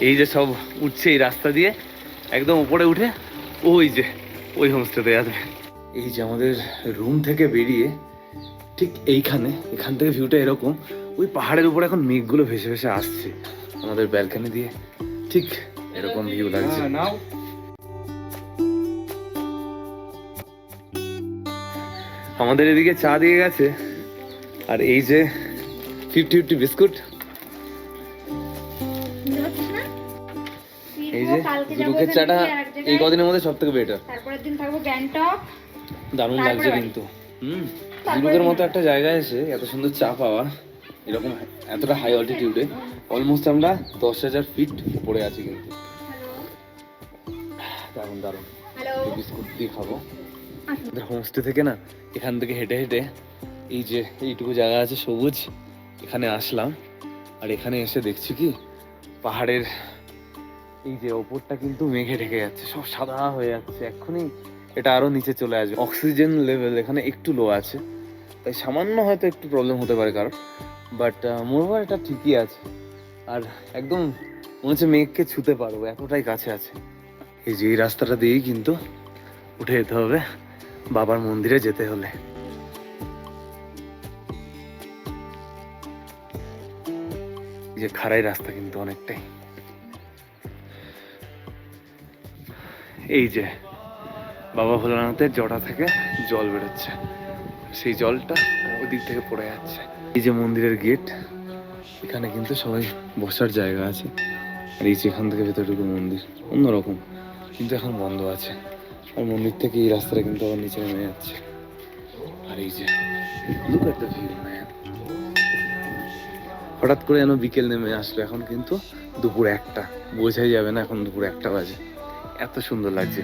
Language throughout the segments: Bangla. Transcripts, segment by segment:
এই যে সব উঠছে এই রাস্তা দিয়ে একদম উপরে উঠে ওই যে ওই হোমস্টেতে আসবে এই যে আমাদের রুম থেকে বেরিয়ে ঠিক এইখানে এখান থেকে ভিউটা এরকম ওই পাহাড়ের উপর এখন মেঘগুলো ভেসে ভেসে আসছে আমাদের ব্যালকানি দিয়ে। ঠিক এরকম ভিউ লাগছে। আমাদের এদিকে চা দিয়ে গেছে আর এই যে ফিফটি ফিফটি বিস্কুট এই যে দুলুকের চাটা এই কদিনের মধ্যে সব থেকে বেটার তারপরের দিন থাকব গ্যাংটক দারুণ লাগছে কিন্তু। হুম দুলুকের মতো একটা জায়গায় এসে এত সুন্দর চা পাওয়া এরকম এতটা হাই অল্টিটিউডে অলমোস্ট আমরা দশ হাজার ফিট উপরে আছি কিন্তু। দারুণ দারুণ। বিস্কুট দিয়ে খাব। আমাদের হোমস্টে থেকে না এখান থেকে হেঁটে হেঁটে এই যে এইটুকু জায়গা আছে সবুজ এখানে আসলাম। আর এখানে এসে দেখছি কি পাহাড়ের এই যে ওপরটা কিন্তু মেঘে ঢেকে যাচ্ছে, সব সাদা হয়ে যাচ্ছে। এক্ষুনি এটা আরও নিচে চলে আসবে। অক্সিজেন লেভেল এখানে একটু লো আছে। তাই সামান্য হয়তো একটু প্রবলেম হতে পারে কারণ বাট মোরওভার এটা ঠিকই আছে। আর একদম মনে হচ্ছে মেঘকে ছুতে পারব, এতটাই কাছে আছে। এই যে এই রাস্তাটা দিয়েই কিন্তু উঠে যেতে হবে বাবার মন্দিরে যেতে হলে। যে খাড়াই রাস্তা কিন্তু অনেকটাই। এই যে, বাবা ভোলানাথের জটা থেকে জল বেরোচ্ছে। সেই জলটা ওই দিক থেকে পড়ে যাচ্ছে। এই যে মন্দিরের গেট, এখানে কিন্তু সবাই বসার জায়গা আছে। আর এই যে এখান থেকে ভেতরে ঢুকে মন্দির, অন্যরকম। কিন্তু এখন বন্ধ আছে। আর মন্দির থেকে এই রাস্তাটা কিন্তু আবার নিচে নেমে যাচ্ছে। আর এই যে হঠাৎ করে যেন বিকেল নেমে আসলো। এখন কিন্তু দুপুর একটা, বোঝাই যাবে না এখন দুপুর একটা বাজে। এত সুন্দর লাগছে।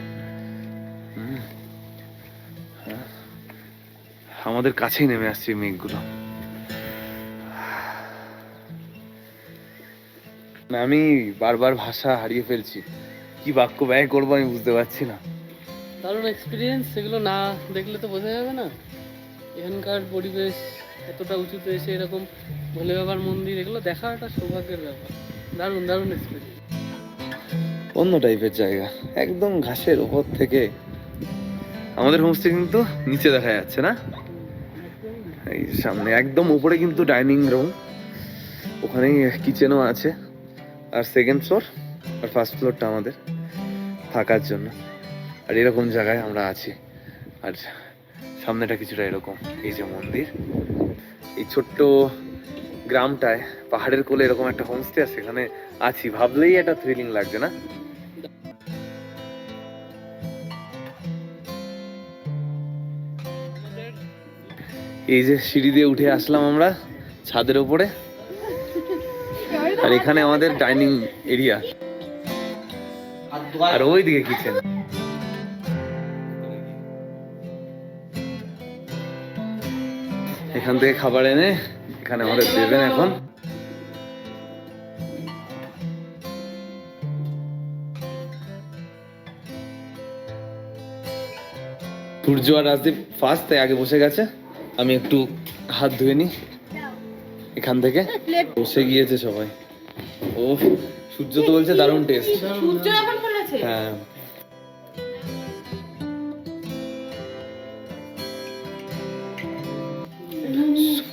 হ্যাঁ। আমাদের কাছেই নেমে আসছে মেঘগুলো। আমি বারবার ভাষা হারিয়ে ফেলছি। কি বাক্য ব্যয় করব আমি বুঝতে পারছি না। দারুণ এক্সপিরিয়েন্স সেগুলো না দেখলে তো বোঝা যাবে না। এখানকার পরিবেশ এতটা উঁচুতে এসে এরকম ভোলে বাবার মন্দির, এগুলো দেখা একটা সৌভাগ্যের ব্যাপার। দারুণ দারুণ এক্সপিরিয়েন্স অন্য টাইপের জায়গা। একদম ঘাসের উপর থেকে আমাদের হোমস্টে কিন্তু নিচে দেখা যাচ্ছে না? এই সামনে একদম উপরে কিন্তু ডাইনিং রুম ওখানেই কিচেনও আছে। আর সেকেন্ড ফ্লোর আর ফার্স্ট ফ্লোরটা আমাদের থাকার জন্য। আর এরকম জায়গায় আমরা আছি। আর সামনেটা কিছুটা এরকম। এই যে মন্দির। এই ছোট্ট গ্রামটায়, পাহাড়ের কোলে এরকম একটা হোমস্টে আছে। সেখানে আছি, ভাবলেই একটা থ্রিলিং লাগছে না? এই যে সিঁড়ি দিয়ে উঠে আসলাম আমরা, ছাদের উপরে আর এখানে আমাদের ডাইনিং এরিয়া আর ওই দিকে কিচেন এখান থেকে খাবার এনে এখানে আমাদের দেবেন এখন। সূর্য আর রাজদীপ ফার্স্ট তাই আগে বসে গেছে। আমি একটু হাত ধুয়ে নি এখান থেকে বসে গিয়েছে সবাই। ও সূর্য তো বলছে দারুণ টেস্ট হ্যাঁ।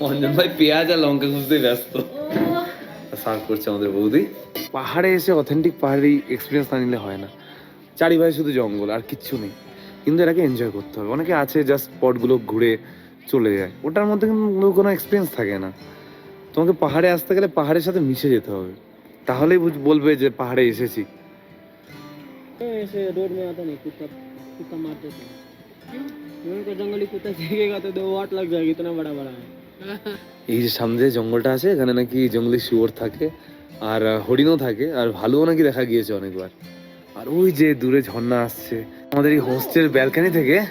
অঞ্জন ভাই পেঁয়াজ আর লঙ্কা খুঁজতে ব্যস্ত। সার্ভ করছে আমাদের বৌদি। পাহাড়ে এসে অথেন্টিক পাহাড়ি এক্সপিরিয়েন্স না নিলে হয় না। চারিপাশে শুধু জঙ্গল আর কিচ্ছু নেই। কিন্তু এটাকে এনজয় করতে হবে। অনেকে আছে জাস্ট স্পটগুলো ঘুরে চলে যায়। ওটার মধ্যে কিন্তু কোনো এক্সপিরিয়েন্স থাকে না। তোমাকে পাহাড়ে আসতে গেলে পাহাড়ের সাথে মিশে যেতে হবে। তাহলেই বলবে যে পাহাড়ে এসেছি। এই যে সামনে জঙ্গলটা আছে এখানে নাকি জঙ্গলি শুয়োর থাকে আর হরিণও থাকে আর ভালুও নাকি দেখা গিয়েছে অনেকবার। আর ওই যে দূরে ঝর্ণা আসছে আমাদের এই হোস্টেল ব্যালকানি থেকে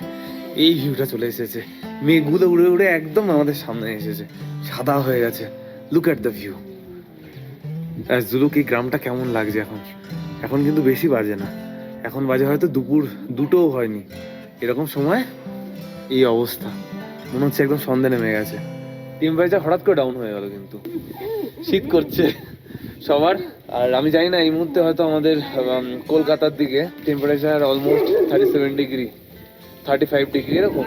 এই ভিউটা চলে এসেছে। মেঘগুলো উড়ে উড়ে একদম আমাদের সামনে এসেছে। সাদা হয়ে গেছে। লুক অ্যাট দ্য ভিউ আর জুলুক, এই গ্রামটা কেমন লাগছে এখন? এখন কিন্তু বেশি বাজে না। এখন বাজে হয়তো দুপুর দুটোও হয়নি। এরকম সময় এই অবস্থা। মনে হচ্ছে একদম সন্ধে নেমে গেছে। টেম্পারেচার হঠাৎ করে ডাউন হয়ে গেল কিন্তু। শীত করছে। সবার। আর আমি জানি না, এই মুহূর্তে হয়তো আমাদের কলকাতার দিকে temperature almost thirty seven degree thirty five degree এরকম।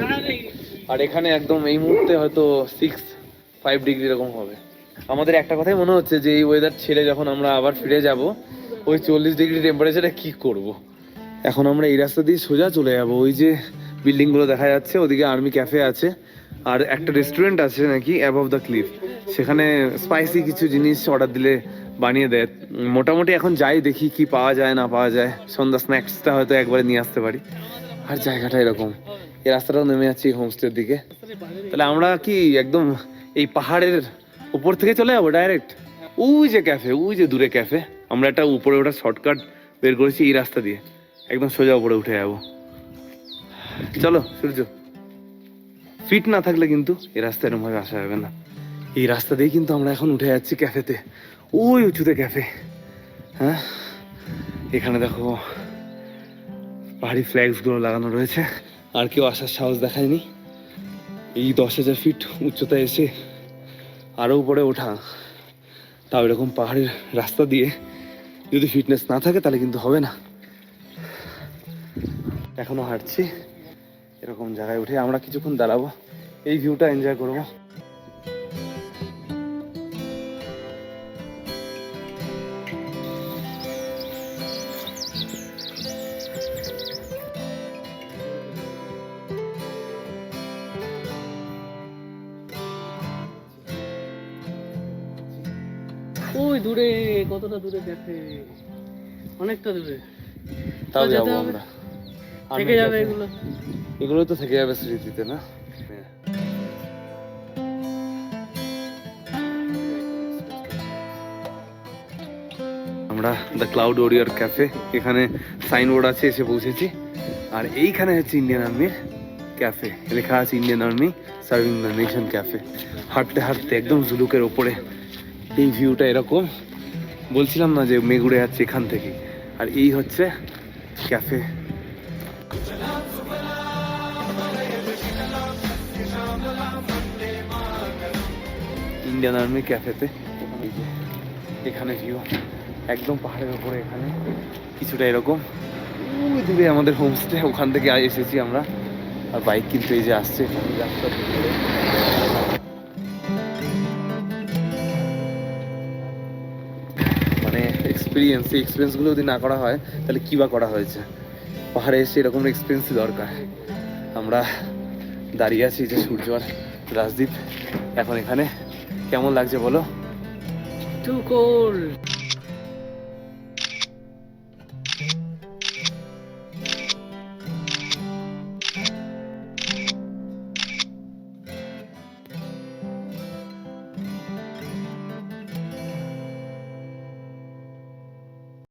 আর এখানে একদম এই মুহূর্তে হয়তো সিক্স ফাইভ ডিগ্রি এরকম হবে। আমাদের একটা কথাই মনে হচ্ছে যে, এই ওয়েদার ছেড়ে যখন আমরা আবার ফিরে যাব, ওই চল্লিশ ডিগ্রি টেম্পারেচারে কি করব। এখন আমরা এই রাস্তা দিয়ে সোজা চলে যাব। ওই যে বিল্ডিংগুলো দেখা যাচ্ছে, ওদিকে আর্মি ক্যাফে আছে, আর একটা রেস্টুরেন্ট আছে নাকি অ্যাবভ দ্য ক্লিফ সেখানে স্পাইসি কিছু জিনিস অর্ডার দিলে বানিয়ে দেয়। মোটামুটি এখন যাই দেখি কি পাওয়া যায়, না পাওয়া যায়। সন্ধ্যা স্ন্যাক্সটা হয়তো একবারে নিয়ে আসতে পারি। আর জায়গাটা এরকম। এই রাস্তাটাও নেমে যাচ্ছে হোমস্টের দিকে। তাহলে আমরা কি একদম এই পাহাড়ের উপর থেকে চলে যাব ডাইরেক্ট ওই যে ক্যাফে ওই যে দূরে ক্যাফে আমরা একটা উপরে ওটা শর্টকাট বের করেছি এই রাস্তা দিয়ে। একদম সোজা উপরে উঠে যাব। চলো, সূর্য। ফিট না থাকলে কিন্তু এই রাস্তা এরকম ভাবে আসা যাবে না। এই রাস্তা দিয়ে কিন্তু আমরা এখন উঠে যাচ্ছি ক্যাফেতে ওই উঁচুতে ক্যাফে হ্যাঁ? এখানে দেখো, পাহাড়ি ফ্ল্যাগসগুলো লাগানো রয়েছে। আর কেউ আসার সাহস দেখায়নি। এই দশ হাজার ফিট উচ্চতায় এসে আরও উপরে ওঠা। তাও এরকম পাহাড়ের রাস্তা দিয়ে যদি ফিটনেস না থাকে, তাহলে কিন্তু হবে না। এখনও হাঁটছি। এরকম জায়গায় উঠে আমরা কিছুক্ষণ দাঁড়াবো। এই ভিউটা এনজয় করব। ওই দূরে? কতটা দূরে দেখে? অনেকটা দূরে। তাও যাব আমরা। থেকে যাবে এগুলো? এগুলো তো থেকে যাবে স্মৃতিতে না? আমরা দ্য ক্লাউড ওরিয়ার ক্যাফে এখানে সাইনবোর্ড আছে এসে পৌঁছেছি। আর এইখানে হচ্ছে ইন্ডিয়ান আর্মির ক্যাফে। লেখা আছে Indian army serving the nation cafe. হাঁটতে হাঁটতে একদম জুলুকের ওপরে এই ভিউটা এরকম। বলছিলাম না যে মেঘ উড়ে যাচ্ছে এখান থেকে। আর এই হচ্ছে ক্যাফে ইন্ডিয়ান আর্মি ক্যাফেতে এখানে ভিউ একদম পাহাড়ের উপরে এখানে। কিছুটা এরকম। দূরে আমাদের হোমস্টে ওখান থেকে এসেছি আমরা। আর বাইক কিন্তু এই যে আসছে। রাস্তা মানে এক্সপিরিয়েন্স এই এক্সপিরিয়েন্সগুলো যদি না করা হয়, তাহলে কী বা করা হয়েছে? পাহাড়ে এসে এরকম এক্সপিরিয়েন্সই দরকার। আমরা দাঁড়িয়ে আছি যে সূর্য আর রাজদ্বীপ এখন এখানে। কেমন লাগছে বলো? Two cold